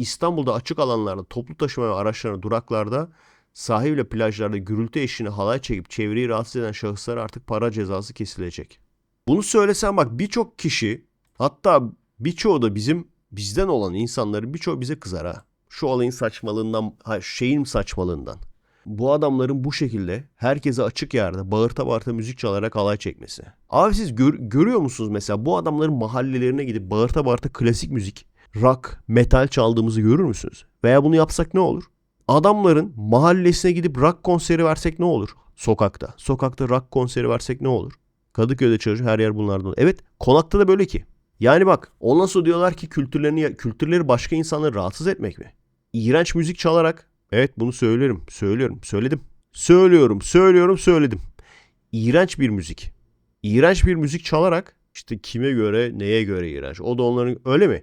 İstanbul'da açık alanlarda toplu taşıma ve araçlarına duraklarda sahil ve plajlarda gürültü eşliğinde halay çekip çevreyi rahatsız eden şahıslara artık para cezası kesilecek. Bunu söylesem bak birçok kişi hatta birçoğu da bizim bizden olan insanların birçoğu bize kızar ha. Şu olayın saçmalığından, hayır, şeyin saçmalığından. Bu adamların bu şekilde herkese açık yerde bağırta bağırta müzik çalarak halay çekmesi. Abi siz gör- görüyor musunuz mesela bu adamların mahallelerine gidip bağırta bağırta klasik müzik, rock, metal çaldığımızı görür müsünüz? Veya bunu yapsak ne olur? Adamların mahallesine gidip rock konseri versek ne olur? Sokakta. Sokakta rock konseri versek ne olur? Kadıköy'de çalışıyor her yer bunlardan. Evet konakta da böyle ki. Yani bak ondan sonra diyorlar ki kültürlerini kültürleri başka insanları rahatsız etmek mi? İğrenç müzik çalarak evet bunu söylerim söylüyorum söyledim. Söylüyorum söylüyorum söyledim. İğrenç bir müzik. İğrenç bir müzik çalarak işte kime göre neye göre iğrenç. O da onların öyle mi?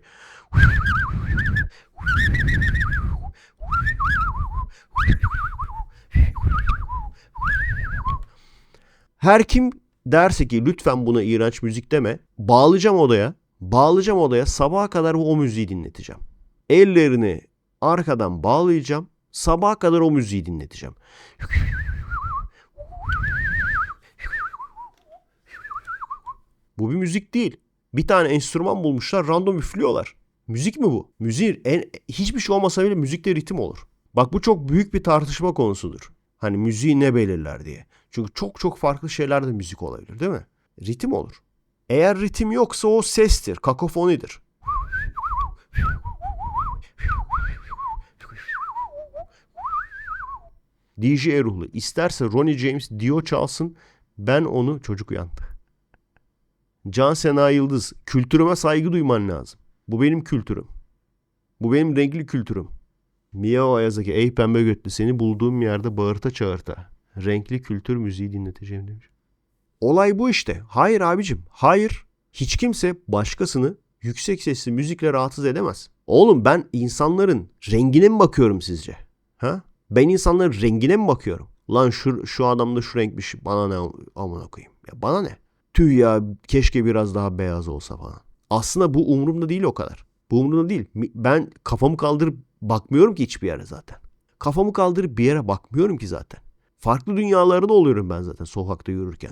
Her kim derse ki lütfen buna iğrenç müzik deme. Bağlayacağım odaya. Bağlayacağım odaya sabaha kadar o müziği dinleteceğim. Ellerini arkadan bağlayacağım. Sabaha kadar o müziği dinleteceğim. Bu bir müzik değil. Bir tane enstrüman bulmuşlar random üflüyorlar. Müzik mi bu? Müziğin en, hiçbir şey olmasa bile müzikte ritim olur. Bak bu çok büyük bir tartışma konusudur. Hani müziği ne belirler diye. Çünkü çok çok farklı şeyler de müzik olabilir değil mi? Ritim olur. Eğer ritim yoksa o sestir, kakofonidir. DJ Erol'u isterse Ronnie James Dio çalsın ben onu çocuk uyandı. Can Sena Yıldız kültürüme saygı duyman lazım. Bu benim kültürüm. Bu benim renkli kültürüm. Mia Ayazaki ey pembe götlü seni bulduğum yerde bağırta çağırta. Renkli kültür müziği dinleteceğim demiş. Olay bu işte. Hayır abicim. Hayır. Hiç kimse başkasını yüksek sesli müzikle rahatsız edemez. Oğlum ben insanların rengine mi bakıyorum sizce? Ha? Ben insanların rengine mi bakıyorum? Lan şu, şu adamda şu renkmiş bana ne amına koyayım. Ya bana ne? Tüh ya keşke biraz daha beyaz olsa falan. Aslında bu umurumda değil o kadar. Bu umurumda değil. Ben kafamı kaldırıp bakmıyorum ki hiçbir yere zaten. Kafamı kaldırıp bir yere bakmıyorum ki zaten. Farklı dünyalarda oluyorum ben zaten sokakta yürürken.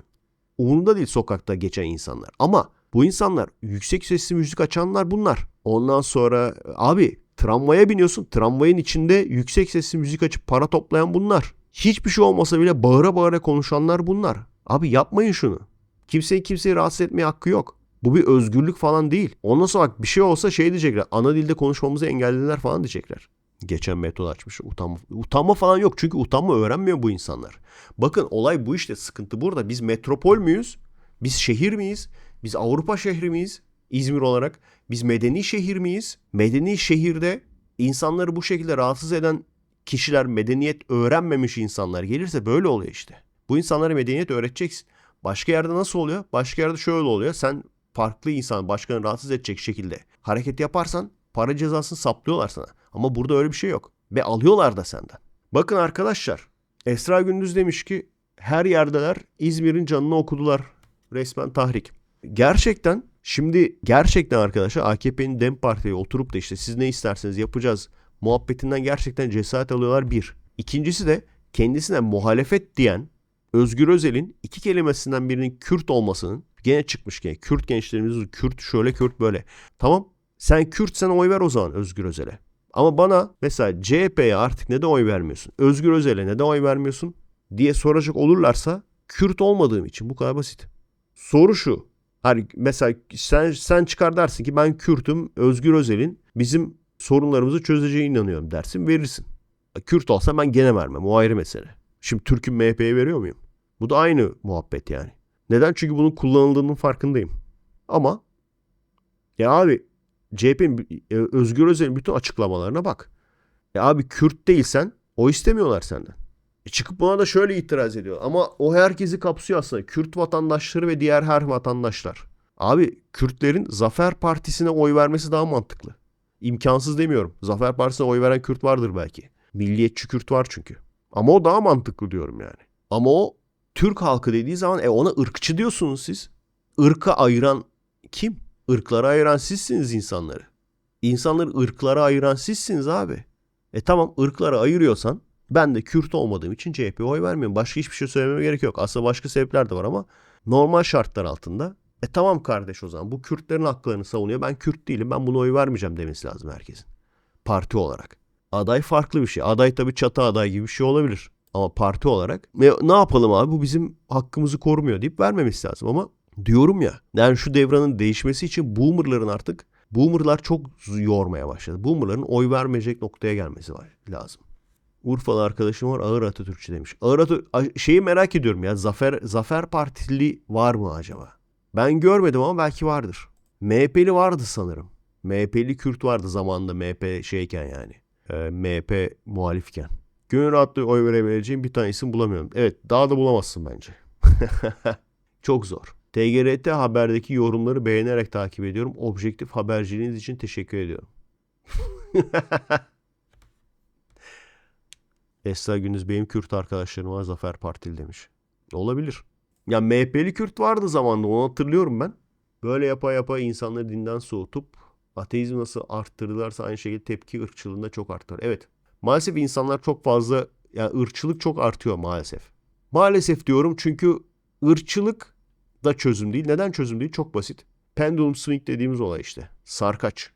Umurumda değil sokakta geçen insanlar. Ama bu insanlar yüksek sesli müzik açanlar bunlar. Ondan sonra abi tramvaya biniyorsun. Tramvayın içinde yüksek sesli müzik açıp para toplayan bunlar. Hiçbir şey olmasa bile bağıra bağıra konuşanlar bunlar. Abi yapmayın şunu. Kimseyi kimseyi rahatsız etmeye hakkı yok. Bu bir özgürlük falan değil. Ondan sonra bak bir şey olsa şey diyecekler. Ana dilde konuşmamızı engellediler falan diyecekler. Geçen metod açmış. Utanma, utanma falan yok. Çünkü utanma öğrenmiyor bu insanlar. Bakın olay bu işte. Sıkıntı burada. Biz metropol müyüz? Biz şehir miyiz? Biz Avrupa şehri miyiz? İzmir olarak. Biz medeni şehir miyiz? Medeni şehirde insanları bu şekilde rahatsız eden kişiler medeniyet öğrenmemiş insanlar gelirse böyle oluyor işte. Bu insanlara medeniyet öğreteceksin. Başka yerde nasıl oluyor? Başka yerde şöyle oluyor. Sen farklı insan başkanı rahatsız edecek şekilde hareket yaparsan para cezasını saplıyorlar sana. Ama burada öyle bir şey yok. Ve alıyorlar da senden. Bakın arkadaşlar Esra Gündüz demiş ki her yerdeler İzmir'in canını okudular. Resmen tahrik. Gerçekten şimdi gerçekten arkadaşlar AKP'nin DEM Parti'ye oturup da işte siz ne isterseniz yapacağız muhabbetinden gerçekten cesaret alıyorlar bir. İkincisi de kendisine muhalefet diyen Özgür Özel'in iki kelimesinden birinin Kürt olmasının gene çıkmış gene. Kürt gençlerimiz Kürt şöyle Kürt böyle. Tamam sen Kürtsen oy ver o zaman Özgür Özel'e. Ama bana mesela CHP'ye artık neden oy vermiyorsun? Özgür Özel'e neden oy vermiyorsun? diye soracak olurlarsa Kürt olmadığım için bu kadar basit. Soru şu. Hani mesela sen sen çıkar dersin ki ben Kürt'üm Özgür Özel'in bizim sorunlarımızı çözeceğine inanıyorum dersin verirsin. Kürt olsa ben gene vermem o ayrı mesele. Şimdi Türk'üm MHP'ye veriyor muyum? Bu da aynı muhabbet yani. Neden? Çünkü bunun kullanıldığının farkındayım. Ama ya abi CHP'nin e, Özgür Özel'in bütün açıklamalarına bak. Ya abi Kürt değilsen o istemiyorlar senden. E çıkıp buna da şöyle itiraz ediyor. Ama o herkesi kapsıyor aslında. Kürt vatandaşları ve diğer her vatandaşlar. Abi Kürtlerin Zafer Partisi'ne oy vermesi daha mantıklı. İmkansız demiyorum. Zafer Partisi'ne oy veren Kürt vardır belki. Milliyetçi Kürt var çünkü. Ama o daha mantıklı diyorum yani. Ama o Türk halkı dediği zaman e ona ırkçı diyorsunuz siz. Irka ayıran kim? Irklara ayıran sizsiniz insanları. İnsanları ırklara ayıran sizsiniz abi. E tamam ırklara ayırıyorsan ben de Kürt olmadığım için CHP'ye oy vermiyorum. Başka hiçbir şey söylememe gerek yok. Aslında başka sebepler de var ama normal şartlar altında. E tamam kardeş o zaman bu Kürtlerin haklarını savunuyor. Ben Kürt değilim ben buna oy vermeyeceğim demesi lazım herkesin. Parti olarak. Aday farklı bir şey. Aday tabii çatı aday gibi bir şey olabilir. Ama parti olarak ne yapalım abi bu bizim hakkımızı korumuyor deyip vermemesi lazım. Ama diyorum ya yani şu devranın değişmesi için boomerların artık boomerlar çok yormaya başladı. Boomerların oy vermeyecek noktaya gelmesi var lazım. Urfalı arkadaşım var ağır Atatürkçü demiş. Ağır Atatürk şeyi merak ediyorum ya Zafer Zafer Partili var mı acaba? Ben görmedim ama belki vardır. MHP'li vardı sanırım. MHP'li Kürt vardı zamanında MHP şeyken yani. E, MHP muhalifken. Gönül rahatlığı oy verebileceğim bir tane isim bulamıyorum. Evet daha da bulamazsın bence. Çok zor. TGRT Haber'deki yorumları beğenerek takip ediyorum. Objektif haberciliğiniz için teşekkür ediyorum. Esra Gündüz benim Kürt arkadaşlarım var Zafer Partili demiş. Olabilir. Ya MHP'li Kürt vardı zamanında onu hatırlıyorum ben. Böyle yapa yapa insanları dinden soğutup ateizm nasıl arttırdılarsa aynı şekilde tepki ırkçılığında çok arttır. Evet maalesef insanlar çok fazla yani ırkçılık çok artıyor maalesef. Maalesef diyorum çünkü ırkçılık da çözüm değil. Neden çözüm değil? Çok basit. Pendulum swing dediğimiz olay işte. Sarkaç.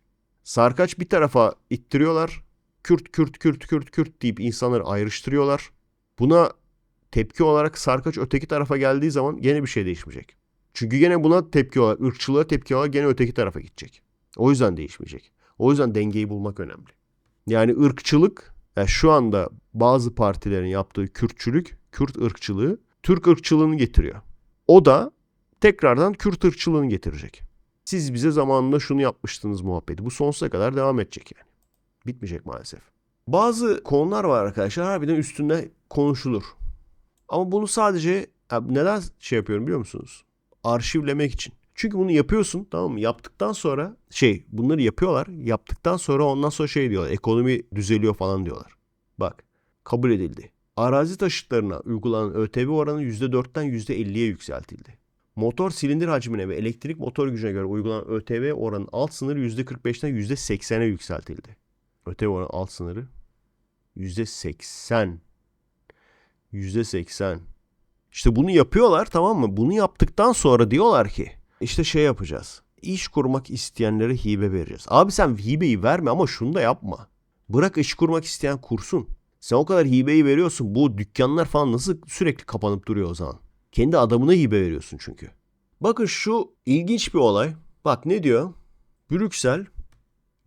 Sarkaç bir tarafa ittiriyorlar. Kürt, Kürt, Kürt, Kürt, Kürt deyip insanları ayrıştırıyorlar. Buna tepki olarak sarkaç öteki tarafa geldiği zaman gene bir şey değişmeyecek. Çünkü gene buna tepki olarak, ırkçılığa tepki olarak gene öteki tarafa gidecek. O yüzden değişmeyecek. O yüzden dengeyi bulmak önemli. Yani ırkçılık, yani şu anda bazı partilerin yaptığı Kürtçülük, Kürt ırkçılığı, Türk ırkçılığını getiriyor. O da tekrardan Kürt ırkçılığını getirecek. Siz bize zamanında şunu yapmıştınız muhabbeti. Bu sonsuza kadar devam edecek yani. Bitmeyecek maalesef. Bazı konular var arkadaşlar harbiden üstünde konuşulur. Ama bunu sadece neden şey yapıyorum biliyor musunuz? Arşivlemek için. Çünkü bunu yapıyorsun tamam mı? Yaptıktan sonra şey bunları yapıyorlar. Yaptıktan sonra ondan sonra şey diyorlar. Ekonomi düzeliyor falan diyorlar. Bak kabul edildi. Arazi taşıtlarına uygulanan ÖTV oranı %4'ten %50'ye yükseltildi. Motor silindir hacmine ve elektrik motor gücüne göre uygulanan ÖTV oranı alt sınırı %45'ten %80'e yükseltildi. ÖTV oranı alt sınırı %80. %80. İşte bunu yapıyorlar tamam mı? Bunu yaptıktan sonra diyorlar ki işte şey yapacağız. İş kurmak isteyenlere hibe vereceğiz. Abi sen hibeyi verme ama şunu da yapma. Bırak iş kurmak isteyen kursun. Sen o kadar hibeyi veriyorsun. Bu dükkanlar falan nasıl sürekli kapanıp duruyor o zaman? Kendi adamına hibe veriyorsun çünkü. Bakın şu ilginç bir olay. Bak ne diyor? Brüksel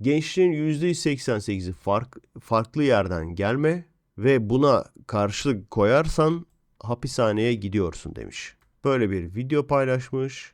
gençlerin %88'i fark, farklı yerden gelme ve buna karşılık koyarsan hapishaneye gidiyorsun demiş. Böyle bir video paylaşmış.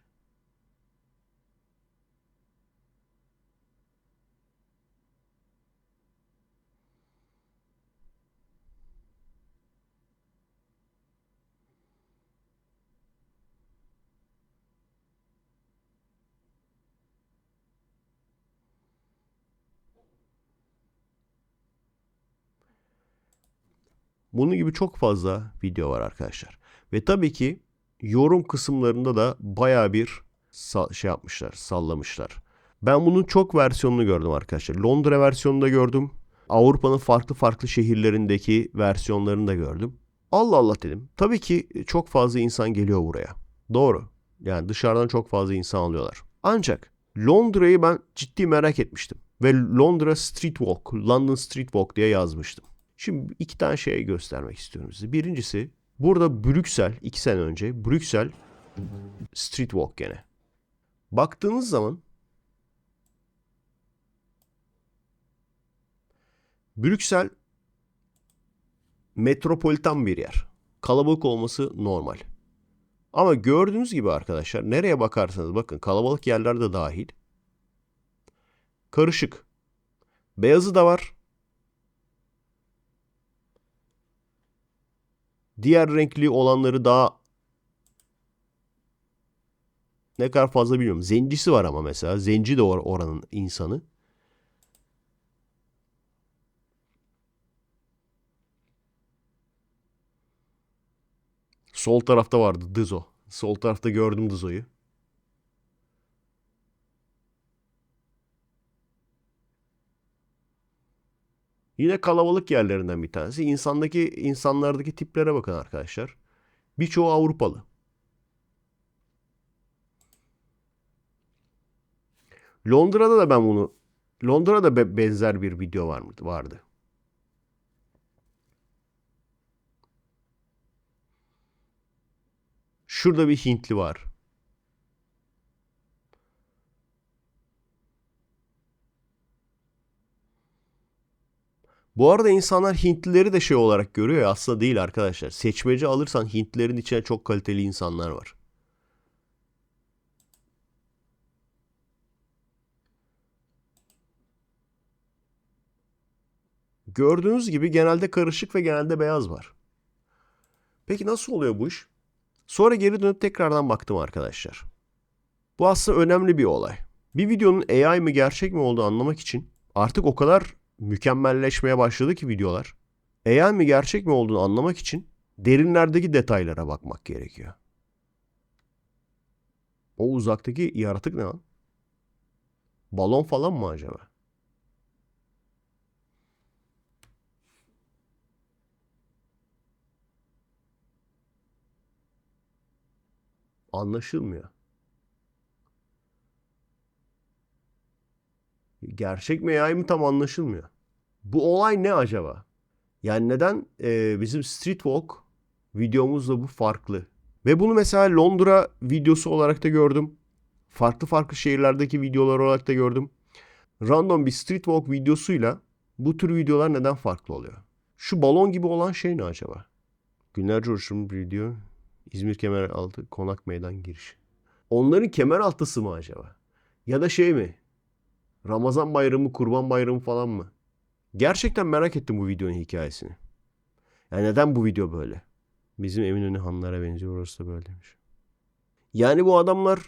Bunun gibi çok fazla video var arkadaşlar. Ve tabii ki yorum kısımlarında da baya bir şey yapmışlar, sallamışlar. Ben bunun çok versiyonunu gördüm arkadaşlar. Londra versiyonunu da gördüm. Avrupa'nın farklı farklı şehirlerindeki versiyonlarını da gördüm. Allah Allah dedim. Tabii ki çok fazla insan geliyor buraya. Doğru. Yani dışarıdan çok fazla insan alıyorlar. Ancak Londra'yı ben ciddi merak etmiştim. Ve Londra Street Walk, London Street Walk diye yazmıştım. Şimdi iki tane şey göstermek istiyorum size. Birincisi burada Brüksel iki sene önce Brüksel Street Walk gene. Baktığınız zaman Brüksel metropolitan bir yer. Kalabalık olması normal. Ama gördüğünüz gibi arkadaşlar nereye bakarsanız bakın kalabalık yerler de dahil. Karışık. Beyazı da var. Diğer renkli olanları daha ne kadar fazla bilmiyorum. Zencisi var ama mesela. Zenci de or oranın insanı. Sol tarafta vardı Dızo. Sol tarafta gördüm Dızo'yu. Yine kalabalık yerlerinden bir tanesi. İnsandaki insanlardaki tiplere bakın arkadaşlar. Birçoğu Avrupalı. Londra'da da ben bunu Londra'da be- benzer bir video var mıydı? Vardı. Şurada bir Hintli var. Bu arada insanlar Hintlileri de şey olarak görüyor ya aslında değil arkadaşlar. Seçmeci alırsan Hintlilerin içine çok kaliteli insanlar var. Gördüğünüz gibi genelde karışık ve genelde beyaz var. Peki nasıl oluyor bu iş? Sonra geri dönüp tekrardan baktım arkadaşlar. Bu aslında önemli bir olay. Bir videonun AI mı gerçek mi olduğunu anlamak için artık o kadar mükemmelleşmeye başladı ki videolar. AI mi gerçek mi olduğunu anlamak için derinlerdeki detaylara bakmak gerekiyor. O uzaktaki yaratık ne lan? Balon falan mı acaba? Anlaşılmıyor. Gerçek mi AI mi tam anlaşılmıyor. Bu olay ne acaba? Yani neden e, bizim Street Walk videomuzla bu farklı? Ve bunu mesela Londra videosu olarak da gördüm. Farklı farklı şehirlerdeki videolar olarak da gördüm. Random bir Street Walk videosuyla bu tür videolar neden farklı oluyor? Şu balon gibi olan şey ne acaba? Günlerce uğraşım video. İzmir Kemeraltı Konak Meydan girişi. Onların Kemeraltısı mı acaba? Ya da şey mi? Ramazan bayramı, kurban bayramı falan mı? Gerçekten merak ettim bu videonun hikayesini. Yani neden bu video böyle? Bizim Eminönü hanlara benziyor orası da böyle demiş. Yani bu adamlar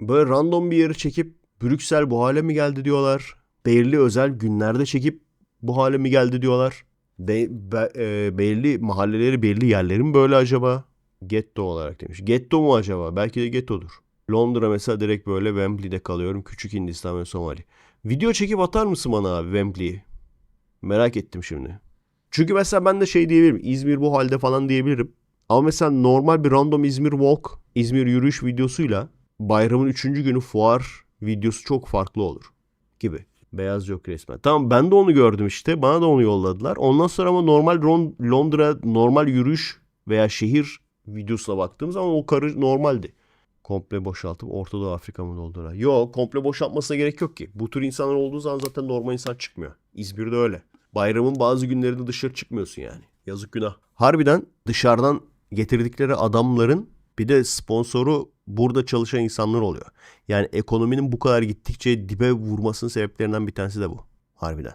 böyle random bir yeri çekip Brüksel bu hale mi geldi diyorlar. Belirli özel günlerde çekip bu hale mi geldi diyorlar. Be, be- e, belli mahalleleri belli yerleri mi böyle acaba? Getto olarak demiş. Getto mu acaba? Belki de gettodur. Londra mesela direkt böyle Wembley'de kalıyorum. Küçük Hindistan ve Somali. Video çekip atar mısın bana abi Wembley'i? Merak ettim şimdi. Çünkü mesela ben de şey diyebilirim. İzmir bu halde falan diyebilirim. Ama mesela normal bir random İzmir walk, İzmir yürüyüş videosuyla bayramın 3. günü fuar videosu çok farklı olur gibi. Beyaz yok resmen. Tamam ben de onu gördüm işte. Bana da onu yolladılar. Ondan sonra ama normal Londra normal yürüyüş veya şehir videosuna baktığım zaman o karı normaldi. Komple boşaltıp Orta Doğu Afrika mı doldurar? Yok komple boşaltmasına gerek yok ki. Bu tür insanlar olduğu zaman zaten normal insan çıkmıyor. İzmir'de öyle. Bayramın bazı günlerinde dışarı çıkmıyorsun yani. Yazık günah. Harbiden dışarıdan getirdikleri adamların bir de sponsoru burada çalışan insanlar oluyor. Yani ekonominin bu kadar gittikçe dibe vurmasının sebeplerinden bir tanesi de bu. Harbiden.